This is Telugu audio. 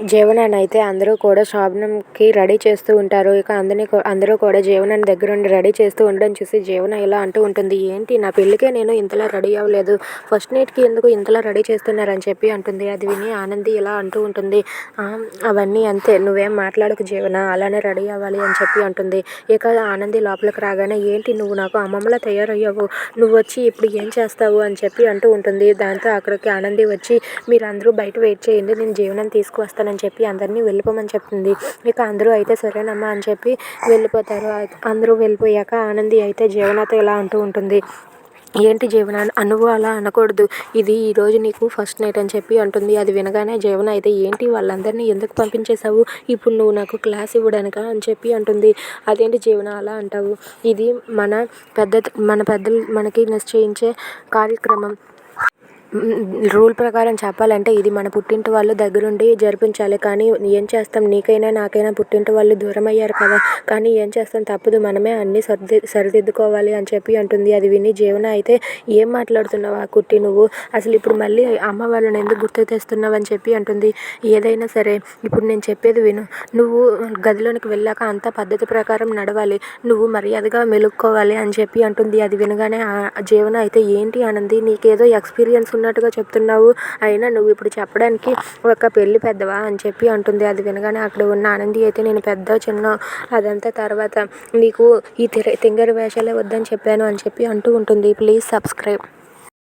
జీవనాన్నయితే అందరూ కూడా శోభనంకి రెడీ చేస్తూ ఉంటారు. ఇక అందరిని అందరూ కూడా జీవనాన్ని దగ్గరుండి రెడీ చేస్తూ ఉండడం చూసి జీవన ఇలా అంటూ ఉంటుంది. ఏంటి నా పెళ్ళికే నేను ఇంతలా రెడీ అవ్వలేదు. ఫస్ట్ నైట్‌కి ఎందుకు ఇంతలా రెడీ చేస్తున్నారని చెప్పి అంటుంది. అది విని ఆనంది ఇలా అంటూ ఉంటుంది. అవన్నీ అంతే నువ్వేం మాట్లాడకు జీవన అలానే రెడీ అవ్వాలి అని చెప్పి అంటుంది. ఇక ఆనంది లోపలికి రాగానే ఏంటి నువ్వు నాకు అమ్మమ్మలా తయారయ్యావు. నువ్వొచ్చి ఇప్పుడు ఏం చేస్తావు అని చెప్పి అంటూ ఉంటుంది. దాంతో అక్కడికి ఆనంది వచ్చి మీరందరూ బయట వెయిట్ చేయండి. నేను జీవనాన్ని తీసుకువస్తానని చెప్పి అందరినీ వెళ్ళిపోమని చెప్తుంది. ఇక అందరూ అయితే సరేనమ్మా అని చెప్పి వెళ్ళిపోతారు. అందరూ వెళ్ళిపోయాక ఆనంది అయితే జీవనతో ఇలా అంటూ ఉంటుంది. ఏంటి జీవన నువ్వు అలా అనకూడదు. ఇది ఈరోజు నీకు ఫస్ట్ నైట్ అని చెప్పి అంటుంది. అది వినగానే జీవన అయితే ఏంటి వాళ్ళందరినీ ఎందుకు పంపించేశావు? ఇప్పుడు నువ్వు నాకు క్లాస్ ఇవ్వడానిక అని చెప్పి అంటుంది. అదేంటి జీవన అలా అంటావు? ఇది మన పెద్ద మన పెద్దలు మనకి నిశ్చయించే కార్యక్రమం. రూల్ ప్రకారం చెప్పాలంటే ఇది మన పుట్టింటి వాళ్ళు దగ్గరుండి జరిపించాలి. కానీ ఏం చేస్తాం నీకైనా నాకైనా పుట్టింటి వాళ్ళు దూరమయ్యారు కదా! కానీ ఏం చేస్తాం తప్పదు మనమే అన్నీ సర్ది సరిదిద్దుకోవాలి అని చెప్పి అంటుంది. అది విని జీవన అయితే ఏం మాట్లాడుతున్నావు ఆ కుట్టి నువ్వు? అసలు ఇప్పుడు మళ్ళీ అమ్మ వాళ్ళని ఎందుకు గుర్తు తెస్తున్నావు అని చెప్పి అంటుంది. ఏదైనా సరే ఇప్పుడు నేను చెప్పేది విను. నువ్వు గదిలోనికి వెళ్ళాక అంతా పద్ధతి ప్రకారం నడవాలి. నువ్వు మర్యాదగా మెలుక్కోవాలి అని చెప్పి అంటుంది. అది వినగానే జీవన అయితే ఏంటి అనంది నీకేదో ఎక్స్పీరియన్స్ చేసుకున్నట్టుగా చెప్తున్నావు. అయినా నువ్వు ఇప్పుడు చెప్పడానికి ఒక పెళ్ళి పెద్దవా అని చెప్పి అంటుంది. అది వినగానే అక్కడ ఉన్న ఆనంది అయితే నేను పెద్ద చిన్న అదంతా తర్వాత నీకు ఈ తింగరి వేషాలే వద్దని చెప్పాను అని చెప్పి అంటూ ఉంటుంది. Please subscribe